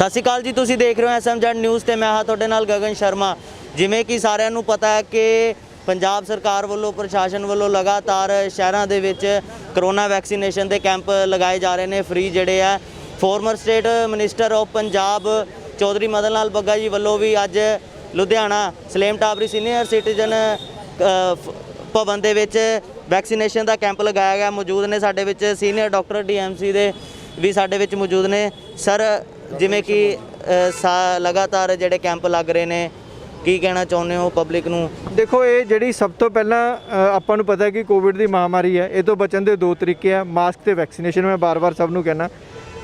ਸਤਿ ਸ਼੍ਰੀ ਅਕਾਲ ਜੀ, ਤੁਸੀਂ ਦੇਖ ਰਹੇ ਹੋ ਐਸਐਮਜੈਡ ਨਿਊਜ਼ ਤੇ ਮੈਂ ਹਾਂ ਤੁਹਾਡੇ ਨਾਲ ਗਗਨ ਸ਼ਰਮਾ। ਜਿਵੇਂ ਕਿ ਸਾਰਿਆਂ ਨੂੰ ਪਤਾ ਹੈ ਕਿ ਪੰਜਾਬ ਸਰਕਾਰ ਵੱਲੋਂ, ਪ੍ਰਸ਼ਾਸਨ ਵੱਲੋਂ ਲਗਾਤਾਰ ਸ਼ਹਿਰਾਂ ਦੇ ਵਿੱਚ ਕਰੋਨਾ ਵੈਕਸੀਨੇਸ਼ਨ ਦੇ ਕੈਂਪ ਲਗਾਏ ਜਾ ਰਹੇ ਨੇ। ਫ੍ਰੀ ਜਿਹੜੇ ਆ, former state minister of Punjab Chaudhary Madan Lal Bagga ji ਵੱਲੋਂ ਵੀ ਅੱਜ ਲੁਧਿਆਣਾ ਸਲੇਮ ਟਾਬਰੀ ਸੀਨੀਅਰ ਸਿਟੀਜ਼ਨ ਭਵਨ ਦੇ ਵਿੱਚ ਵੈਕਸੀਨੇਸ਼ਨ ਦਾ ਕੈਂਪ ਲਗਾਇਆ ਗਿਆ। ਮੌਜੂਦ ਨੇ ਸਾਡੇ ਵਿੱਚ ਸੀਨੀਅਰ ਡਾਕਟਰ ਡੀਐਮਸੀ ਦੇ ਵੀ ਸਾਡੇ ਵਿੱਚ ਮੌਜੂਦ ਨੇ। ਸਰ ਜਿਵੇਂ ਕਿ ਸਾ- ਲਗਾਤਾਰ ਜਿਹੜੇ ਕੈਂਪ ਲੱਗ ਰਹੇ ਨੇ, ਕੀ ਕਹਿਣਾ ਚਾਹੁੰਦੇ ਹੋ ਪਬਲਿਕ ਨੂੰ? ਦੇਖੋ, ਇਹ ਜਿਹੜੀ ਸਭ ਤੋਂ ਪਹਿਲਾਂ ਆਪਾਂ ਨੂੰ ਪਤਾ ਹੈ ਕਿ ਕੋਵਿਡ ਦੀ ਮਹਾਮਾਰੀ ਹੈ, ਇਹ ਤੋਂ ਬਚਣ ਦੇ ਦੋ ਤਰੀਕੇ ਆ, ਮਾਸਕ ਤੇ ਵੈਕਸੀਨੇਸ਼ਨ ਮੈਂ ਬਾਰ-ਬਾਰ ਸਭ ਨੂੰ ਕਹਿਣਾ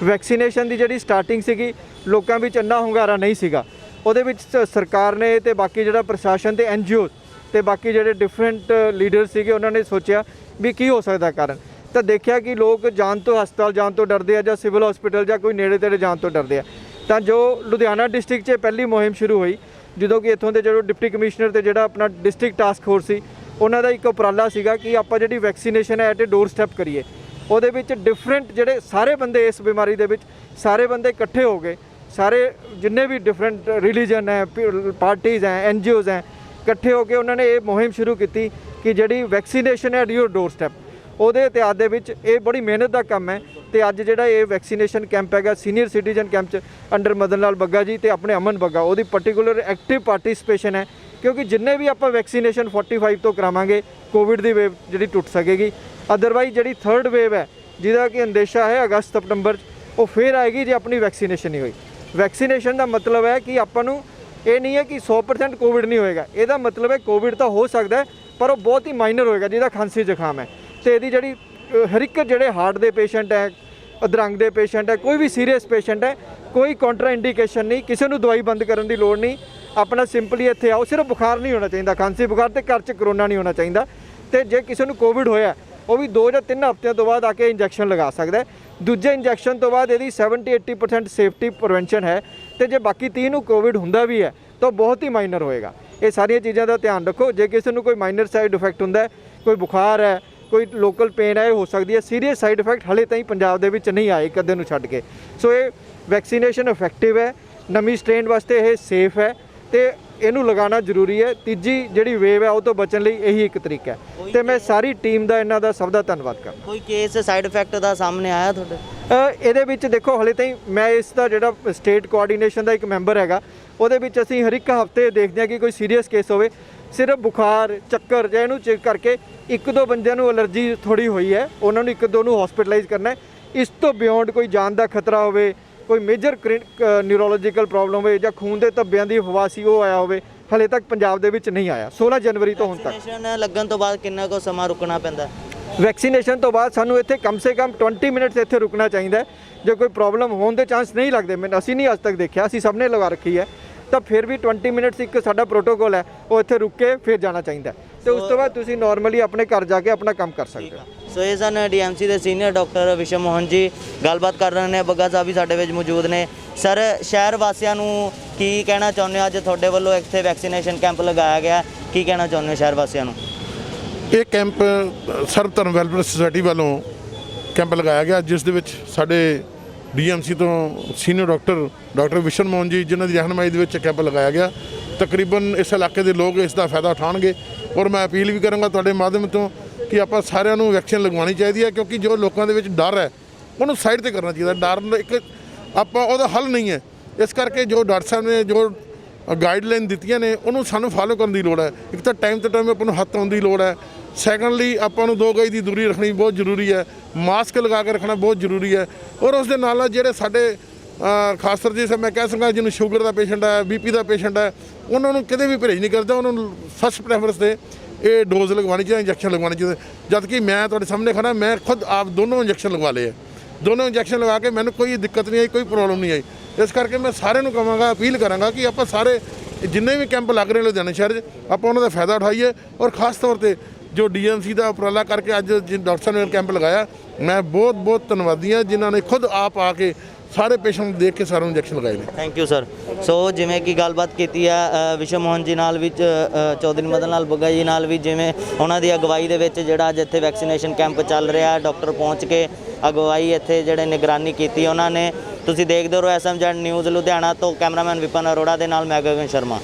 ਵੈਕਸੀਨੇਸ਼ਨ ਦੀ ਜਿਹੜੀ ਸਟਾਰਟਿੰਗ ਸੀਗੀ, ਲੋਕਾਂ ਵਿੱਚ ਇੰਨਾ ਹੁੰਗਾਰਾ ਨਹੀਂ ਸੀਗਾ। ਉਹਦੇ ਵਿੱਚ ਸ- ਸਰਕਾਰ ਨੇ ਤੇ ਬਾਕੀ ਜਿਹੜਾ ਪ੍ਰਸ਼ਾਸਨ ਤੇ ਐਨਜੀਓ ਤੇ ਬਾਕੀ ਜਿਹੜੇ ਡਿਫਰੈਂਟ ਲੀਡਰ ਸੀਗੇ, ਉਹਨਾਂ ਨੇ ਸੋਚਿਆ ਵੀ ਕੀ ਹੋ ਸਕਦਾ ਕਾਰਨ। ਤਾਂ ਦੇਖਿਆ ਕਿ ਲੋਕ ਜਾਣ ਤੋਂ ਹਸਪਤਾਲ ਜਾਣ ਤੋਂ ਡਰਦੇ ਆ ਜਾਂ ਸਿਵਲ ਹਸਪੀਟਲ ਜਾਂ ਕੋਈ ਨੇੜੇ ਤੇੜੇ ਜਾਣ ਤੋਂ ਡਰਦੇ ਆ। ਤਾਂ ਜੋ ਲੁਧਿਆਣਾ ਡਿਸਟ੍ਰਿਕਟ 'ਚ ਪਹਿਲੀ ਮੁਹਿੰਮ ਸ਼ੁਰੂ ਹੋਈ, ਜਦੋਂ ਕਿ ਇੱਥੋਂ ਦੇ ਜਿਹੜੇ ਡਿਪਟੀ ਕਮਿਸ਼ਨਰ ਤੇ ਜਿਹੜਾ ਆਪਣਾ ਡਿਸਟ੍ਰਿਕਟ ਟਾਸਕ ਫੋਰਸ ਸੀ, ਉਹਨਾਂ ਦਾ ਇੱਕ ਉਪਰਾਲਾ ਸੀਗਾ ਕਿ ਆਪਾਂ ਜਿਹੜੀ ਵੈਕਸੀਨੇਸ਼ਨ ਹੈ, ਐਟ ਡੋਰ ਸਟੈਪ ਕਰੀਏ। ਉਹਦੇ ਵਿੱਚ ਡਿਫਰੈਂਟ ਜਿਹੜੇ ਸਾਰੇ ਬੰਦੇ ਇਸ ਬਿਮਾਰੀ ਦੇ ਵਿੱਚ, ਸਾਰੇ ਬੰਦੇ ਇਕੱਠੇ ਹੋ ਗਏ। ਸਾਰੇ ਜਿੰਨੇ ਵੀ ਡਿਫਰੈਂਟ ਰਿਲੀਜਨ ਹੈ ਪਾਰਟੀਆਂ ਹੈ ਐਨਜੀਓਜ਼ ਹੈ, ਇਕੱਠੇ ਹੋ ਕੇ ਉਹਨਾਂ ਨੇ ਇਹ ਮੁਹਿੰਮ ਸ਼ੁਰੂ ਕੀਤੀ ਕਿ ਜਿਹੜੀ ਵੈਕਸੀਨੇਸ਼ਨ ਹੈ ਯੂਰ ਡੋਰ ਸਟੈਪ ਉਹਦੇ ਇਤਿਹਾਸ ਦੇ ਵਿੱਚ ਇਹ ਬੜੀ ਮਿਹਨਤ ਦਾ ਕੰਮ ਹੈ ਤੇ ਅੱਜ ਜਿਹੜਾ ਇਹ ਵੈਕਸੀਨੇਸ਼ਨ ਕੈਂਪ ਹੈਗਾ ਸੀਨੀਅਰ ਸਿਟੀਜ਼ਨ ਕੈਂਪ ਚ ਅੰਡਰ ਮਦਨ ਲਾਲ ਬੱਗਾ ਜੀ ਤੇ ਆਪਣੇ ਅਮਨ ਬੱਗਾ ਉਹਦੀ ਪਾਰਟਿਕੂਲਰ ਐਕਟਿਵ ਪਾਰਟਿਸਿਪੇਸ਼ਨ ਹੈ ਕਿਉਂਕਿ ਜਿੰਨੇ ਵੀ ਆਪਾਂ ਵੈਕਸੀਨੇਸ਼ਨ 45 ਤੋਂ ਕਰਾਵਾਂਗੇ ਕੋਵਿਡ ਦੀ ਵੇਵ ਜਿਹੜੀ ਟੁੱਟ ਸਕੇਗੀ। ਅਦਰਵਾਈਜ਼ ਜਿਹੜੀ ਥਰਡ ਵੇਵ ਹੈ ਜਿਹਦਾ ਕਿ ਅੰਦੇਸ਼ਾ ਹੈ ਅਗਸਤ ਸਤੰਬਰ 'ਚ, ਉਹ ਫੇਰ ਆਏਗੀ ਜੇ ਆਪਣੀ ਵੈਕਸੀਨੇਸ਼ਨ ਨਹੀਂ ਹੋਈ। ਵੈਕਸੀਨੇਸ਼ਨ ਦਾ ਮਤਲਬ ਹੈ ਕਿ ਆਪਾਂ ਨੂੰ ਇਹ ਨਹੀਂ ਹੈ ਕਿ 100% ਕੋਵਿਡ ਨਹੀਂ ਹੋਏਗਾ। ਇਹਦਾ ਮਤਲਬ ਹੈ ਕੋਵਿਡ ਤਾਂ ਹੋ ਸਕਦਾ ਪਰ ਉਹ ਬਹੁਤ ਹੀ ਮਾਈਨਰ ਹੋਏਗਾ ਜਿਹਦਾ ਖਾਂਸੀ ਜ਼ੁਕਾਮ ਹੈ। ਤੇ ਇਹਦੀ ਜਿਹੜੀ ਹਰ ਇੱਕ ਜਿਹੜੇ ਹਾਰਟ ਦੇ ਪੇਸ਼ੈਂਟ ਹੈ, ਅਧਰੰਗ ਦੇ ਪੇਸ਼ੈਂਟ ਹੈ, ਕੋਈ ਵੀ ਸੀਰੀਅਸ ਪੇਸ਼ੈਂਟ ਹੈ, ਕੋਈ ਕੰਟਰਾ ਇੰਡੀਕੇਸ਼ਨ ਨਹੀਂ, ਕਿਸੇ ਨੂੰ ਦਵਾਈ ਬੰਦ ਕਰਨ ਦੀ ਲੋੜ ਨਹੀਂ। ਆਪਣਾ ਸਿੰਪਲੀ ਇੱਥੇ ਆਓ, ਸਿਰਫ ਬੁਖਾਰ ਨਹੀਂ ਹੋਣਾ ਚਾਹੀਦਾ, ਖਾਂਸੀ, ਬੁਖਾਰ ਤੇ ਘਰ 'ਚ ਕਰੋਨਾ ਨਹੀਂ ਹੋਣਾ ਚਾਹੀਦਾ। ਤੇ ਜੇ ਕਿਸੇ ਨੂੰ ਕੋਵਿਡ ਹੋਇਆ, ਉਹ ਵੀ 2 ਜਾਂ 3 ਹਫ਼ਤਿਆਂ ਤੋਂ ਬਾਅਦ ਆ ਕੇ ਇੰਜੈਕਸ਼ਨ ਲਗਾ ਸਕਦਾ ਦੂਜੇ ਇੰਜੈਕਸ਼ਨ ਤੋਂ ਬਾਅਦ ਇਹਦੀ 70 80% ਸੇਫਟੀ ਪ੍ਰੀਵੈਂਸ਼ਨ ਹੈ। ਤੇ ਜੇ ਬਾਕੀ 30 ਨੂੰ ਕੋਵਿਡ ਹੁੰਦਾ ਵੀ ਹੈ, ਤਾਂ ਉਹ ਬਹੁਤ ਹੀ ਮਾਈਨਰ ਹੋਏਗਾ। ਇਹ ਸਾਰੀਆਂ ਚੀਜ਼ਾਂ ਦਾ ਧਿਆਨ ਰੱਖੋ। ਜੇ ਕਿਸੇ ਨੂੰ ਕੋਈ ਮਾਈਨਰ ਸਾਈਡ ਇਫੈਕਟ ਹੁੰਦਾ ਕੋਈ ਬੁਖਾਰ ਹੈ ਕੋਈ ਲੋਕਲ ਪੇਨ ਹੈ ਹੋ ਸਕਦੀ ਹੈ। ਸੀਰੀਅਸ ਸਾਈਡ ਇਫੈਕਟ ਹਲੇ ਤਾਈਂ ਪੰਜਾਬ ਦੇ ਵਿੱਚ ਨਹੀਂ ਆਏ ਕਦੇ ਨੂੰ ਛੱਡ ਕੇ। ਸੋ ਇਹ ਵੈਕਸੀਨੇਸ਼ਨ ਇਫੈਕਟਿਵ ਹੈ। ਨਵੀਂ ਸਟ੍ਰੇਨ ਵਾਸਤੇ ਇਹ ਸੇਫ ਹੈ। ਤੇ ਇਹਨੂੰ ਲਗਾਉਣਾ ਜ਼ਰੂਰੀ ਹੈ। ਤੀਜੀ ਜਿਹੜੀ ਵੇਵ ਹੈ ਉਹ ਤੋਂ ਬਚਣ ਲਈ ਇਹੀ ਇੱਕ ਤਰੀਕਾ ਹੈ। ਤੇ ਮੈਂ ਸਾਰੀ ਟੀਮ ਦਾ ਇਹਨਾਂ ਦਾ ਸਭ ਦਾ ਧੰਨਵਾਦ ਕਰਦਾ। ਕੋਈ ਕੇਸ ਸਾਈਡ ਇਫੈਕਟ ਦਾ ਸਾਹਮਣੇ ਆਇਆ ਤੁਹਾਡੇ? ਇਹਦੇ ਵਿੱਚ ਦੇਖੋ ਹਲੇ ਤਾਈਂ ਮੈਂ ਇਸ ਦਾ ਜਿਹੜਾ ਸਟੇਟ ਕੋਆਰਡੀਨੇਸ਼ਨ ਦਾ ਇੱਕ ਮੈਂਬਰ ਹੈਗਾ ਉਹਦੇ ਵਿੱਚ ਅਸੀਂ ਹਰ ਇੱਕ ਹਫ਼ਤੇ ਦੇਖਦੇ ਹਾਂ ਕਿ ਕੋਈ ਸੀਰੀਅਸ ਕੇਸ ਹੋਵੇ। ਸਿਰਫ ਬੁਖਾਰ ਚੱਕਰ ਜਾਂ ਇਹਨੂੰ ਚੈੱਕ ਕਰਕੇ ਇੱਕ ਦੋ ਬੰਦਿਆਂ ਨੂੰ ਅਲਰਜੀ ਥੋੜੀ ਹੋਈ ਹੈ ਉਹਨਾਂ ਨੂੰ ਇੱਕ ਦੋ ਨੂੰ ਹਸਪੀਟਲਾਈਜ਼ ਕਰਨਾ ਹੈ। ਇਸ ਤੋਂ ਬਿਯੋਂਡ ਕੋਈ ਜਾਨ ਦਾ ਖਤਰਾ ਹੋਵੇ ਕੋਈ ਮੇਜਰ ਨਿਊਰੋਲੋਜੀਕਲ ਪ੍ਰੋਬਲਮ ਹੋਵੇ ਜਾਂ ਖੂਨ ਦੇ ਧੱਬਿਆਂ ਦੀ ਹਵਾ ਸੀ ਉਹ ਆਇਆ ਹੋਵੇ ਹਲੇ ਤੱਕ ਪੰਜਾਬ ਦੇ ਵਿੱਚ ਨਹੀਂ ਆਇਆ। 16 ਜਨਵਰੀ ਤੋਂ ਹੁਣ ਤੱਕ। ਵੈਕਸੀਨੇਸ਼ਨ ਲੱਗਣ ਤੋਂ ਬਾਅਦ ਕਿੰਨਾ ਕੁ ਸਮਾਂ ਰੁਕਣਾ ਪੈਂਦਾ ਵੈਕਸੀਨੇਸ਼ਨ ਤੋਂ ਬਾਅਦ ਸਾਨੂੰ ਇੱਥੇ ਕਮ ਸੇ ਕਮ 20 ਮਿੰਟਸ ਇੱਥੇ ਰੁਕਣਾ ਚਾਹੀਦਾ ਜੇ ਕੋਈ ਪ੍ਰੋਬਲਮ ਹੋਣ ਦੇ ਚਾਂਸ ਨਹੀਂ ਲੱਗਦੇ ਮੈਨੂੰ ਅਸੀਂ ਨਹੀਂ ਅੱਜ ਤੱਕ ਦੇਖਿਆ ਅਸੀਂ ਸਭ ਨੇ ਲਗਾ ਰੱਖੀ ਹੈ। ਤਾਂ ਫਿਰ ਵੀ 20 ਮਿੰਟਸ ਇੱਕ ਸਾਡਾ ਪ੍ਰੋਟੋਕੋਲ ਹੈ ਉਹ ਇੱਥੇ ਰੁਕ ਕੇ ਫਿਰ ਜਾਣਾ ਚਾਹੀਦਾ। ਤੇ ਉਸ ਤੋਂ ਬਾਅਦ ਤੁਸੀਂ ਨਾਰਮਲੀ ਆਪਣੇ ਘਰ ਜਾ ਕੇ ਆਪਣਾ ਕੰਮ ਕਰ ਸਕਦੇ ਹੋ। ਸੋ ਇਹ ਸਨ ਡੀਐਮਸੀ ਦੇ ਸੀਨੀਅਰ ਡਾਕਟਰ ਵਿਸ਼ਵ ਮੋਹਨ ਜੀ। ਗੱਲਬਾਤ ਕਰ ਰਹੇ ਨੇ ਬੱਗਾ ਸਾਹਿਬ ਵੀ ਸਾਡੇ ਵਿੱਚ ਮੌਜੂਦ ਨੇ। ਸਰ ਸ਼ਹਿਰ ਵਾਸੀਆਂ ਨੂੰ ਕੀ ਕਹਿਣਾ ਚਾਹੁੰਦੇ ਹੋ? ਅੱਜ ਤੁਹਾਡੇ ਵੱਲੋਂ ਇੱਥੇ ਵੈਕਸੀਨੇਸ਼ਨ ਕੈਂਪ ਲਗਾਇਆ ਗਿਆ ਕੀ ਕਹਿਣਾ ਚਾਹੁੰਦੇ ਹੋ ਸ਼ਹਿਰ ਵਾਸੀਆਂ ਨੂੰ? ਇਹ ਕੈਂਪ ਸਰਬ ਧਰਮ ਵੈਲਫੇਅਰ ਸੁਸਾਇਟੀ ਵੱਲੋਂ ਕੈਂਪ ਲਗਾਇਆ ਗਿਆ। ਜਿਸ ਦੇ ਵਿੱਚ ਸਾਡੇ ਡੀਐਮਸੀ ਤੋਂ senior doctor doctor Vishan Mohan ji, ਜਿਨ੍ਹਾਂ ਦੀ ਰਹਿਨਮਾਈ ਦੇ ਵਿੱਚ ਕੈਂਪ ਲਗਾਇਆ ਗਿਆ। ਤਕਰੀਬਨ ਇਸ ਇਲਾਕੇ ਦੇ ਲੋਕ ਇਸ ਦਾ ਫਾਇਦਾ ਉਠਾਉਣਗੇ। ਔਰ ਮੈਂ ਅਪੀਲ ਵੀ ਕਰਾਂਗਾ ਤੁਹਾਡੇ ਮਾਧਿਅਮ ਤੋਂ ਕਿ ਆਪਾਂ ਸਾਰਿਆਂ ਨੂੰ ਵੈਕਸੀਨ ਲਗਵਾਉਣੀ ਚਾਹੀਦੀ ਹੈ, ਕਿਉਂਕਿ ਜੋ ਲੋਕਾਂ ਦੇ ਵਿੱਚ ਡਰ ਹੈ, ਉਹਨੂੰ ਸਾਈਡ ਤੇ ਕਰਨਾ ਚਾਹੀਦਾ। ਡਰ ਇੱਕ ਆਪਾਂ ਉਹਦਾ ਹੱਲ ਨਹੀਂ ਹੈ। ਇਸ ਕਰਕੇ ਜੋ ਡਾਕਟਰ ਸਾਹਿਬ ਨੇ ਜੋ ਗਾਈਡਲਾਈਨ ਦਿੱਤੀਆਂ ਨੇ, ਉਹਨੂੰ ਸਾਨੂੰ ਫਾਲੋ ਕਰਨ ਦੀ ਲੋੜ ਹੈ। ਇੱਕ ਤਾਂ ਟਾਈਮ ਤੋਂ ਟਾਈਮ ਆਪਾਂ ਨੂੰ ਹੱਥ ਧੋਣ ਦੀ ਲੋੜ ਹੈ। ਸੈਕੰਡਲੀ ਆਪਾਂ ਨੂੰ ਦੋ ਗਜ ਦੀ ਦੂਰੀ ਰੱਖਣੀ ਬਹੁਤ ਜ਼ਰੂਰੀ ਹੈ। ਮਾਸਕ ਲਗਾ ਕੇ ਰੱਖਣਾ ਬਹੁਤ ਜ਼ਰੂਰੀ ਹੈ। ਔਰ ਉਸ ਦੇ ਨਾਲ ਨਾਲ ਜਿਹੜੇ ਸਾਡੇ ਅ, ਖਾਸ ਕਰ ਜਿਵੇਂ ਮੈਂ ਕਹਿ ਸਕਾਂ ਜਿਹਨੂੰ ਸ਼ੂਗਰ ਦਾ ਪੇਸ਼ੈਂਟ ਹੈ ਬੀਪੀ ਦਾ ਪੇਸ਼ੈਂਟ ਹੈ ਉਹਨਾਂ ਨੂੰ ਕਦੇ ਵੀ ਪਰਹੇਜ਼ ਨਹੀਂ ਕਰਦਾ ਉਹਨਾਂ ਨੂੰ ਫਸਟ ਪ੍ਰੈਫਰੈਂਸ ਤੇ ਇਹ ਡੋਜ਼ ਲਗਵਾਉਣੀ ਚਾਹੀਦੀ ਇੰਜੈਕਸ਼ਨ ਲਗਵਾਉਣੀ ਚਾਹੀਦੀ। ਜਦ ਕਿ ਮੈਂ ਤੁਹਾਡੇ ਸਾਹਮਣੇ ਖੜਾ ਮੈਂ ਖੁਦ ਆਪ ਦੋਨੋਂ ਇੰਜੈਕਸ਼ਨ ਲਗਵਾ ਲਏ ਹੈ। ਦੋਨੋਂ ਇੰਜੈਕਸ਼ਨ ਲਗਾ ਕੇ ਮੈਨੂੰ ਕੋਈ ਦਿੱਕਤ ਨਹੀਂ ਆਈ ਕੋਈ ਪ੍ਰੋਬਲਮ ਨਹੀਂ ਆਈ। ਇਸ ਕਰਕੇ ਮੈਂ ਸਾਰਿਆਂ ਨੂੰ ਕਹਾਂਗਾ ਅਪੀਲ ਕਰਾਂਗਾ ਕਿ ਆਪਾਂ ਸਾਰੇ ਜਿੰਨੇ ਵੀ ਕੈਂਪ ਲੱਗ ਰਹੇ ਨੇ ਲੁਧਿਆਣਾ ਸ਼ਹਿਰ 'ਚ ਆਪਾਂ ਉਹਨਾਂ ਦਾ ਫਾਇਦਾ ਉਠਾਈਏ। ਔਰ ਖਾਸ ਤੌਰ ਤੇ ਜੋ ਡੀਐਮਸੀ ਦਾ ਉਪਰਾਲਾ ਕਰਕੇ ਅੱਜ ਡਾਕਟਰ ਸਾਹਿਬ ਨੇ ਕੈਂਪ ਲਗਾਇਆ, ਮੈਂ ਬਹੁਤ ਬਹੁਤ ਧੰਨਵਾਦੀ ਹਾਂ ਜਿਨ੍ਹਾਂ ਨੇ ਖੁਦ ਆਪ ਆ ਕੇ ਸਾਰੇ ਪੇਸ਼ੈਂਟ ਦੇਖ ਕੇ ਸਾਰਿਆਂ ਨੂੰ ਇੰਜੈਕਸ਼ਨ ਲਗਾਏ ਨੇ। ਥੈਂਕ ਯੂ ਸਰ ਸੋ ਜਿਵੇਂ ਕਿ ਗੱਲਬਾਤ ਕੀਤੀ ਆ ਵਿਸ਼ਵ ਮੋਹਨ ਜੀ ਨਾਲ ਵੀ ਚੌਧਰੀ ਮਦਨ ਲਾਲ ਬੱਗਾ ਜੀ ਨਾਲ ਵੀ ਜਿਵੇਂ ਉਹਨਾਂ ਦੀ ਅਗਵਾਈ ਦੇ ਵਿੱਚ ਜਿਹੜਾ ਅੱਜ ਇੱਥੇ ਵੈਕਸੀਨੇਸ਼ਨ ਕੈਂਪ ਚੱਲ ਰਿਹਾ ਡਾਕਟਰ ਪਹੁੰਚ ਕੇ ਅਗਵਾਈ ਇੱਥੇ ਜਿਹੜੇ ਨਿਗਰਾਨੀ ਕੀਤੀ ਉਹਨਾਂ ਨੇ। ਤੁਸੀਂ ਦੇਖਦੇ ਰਹੋ ਐਸਐਮਜੈਡ ਨਿਊਜ਼ ਲੁਧਿਆਣਾ ਤੋਂ, ਕੈਮਰਾਮੈਨ ਵਿਪਨ ਅਰੋੜਾ ਦੇ ਨਾਲ, ਮੈਂ ਗਗਨ ਸ਼ਰਮਾ।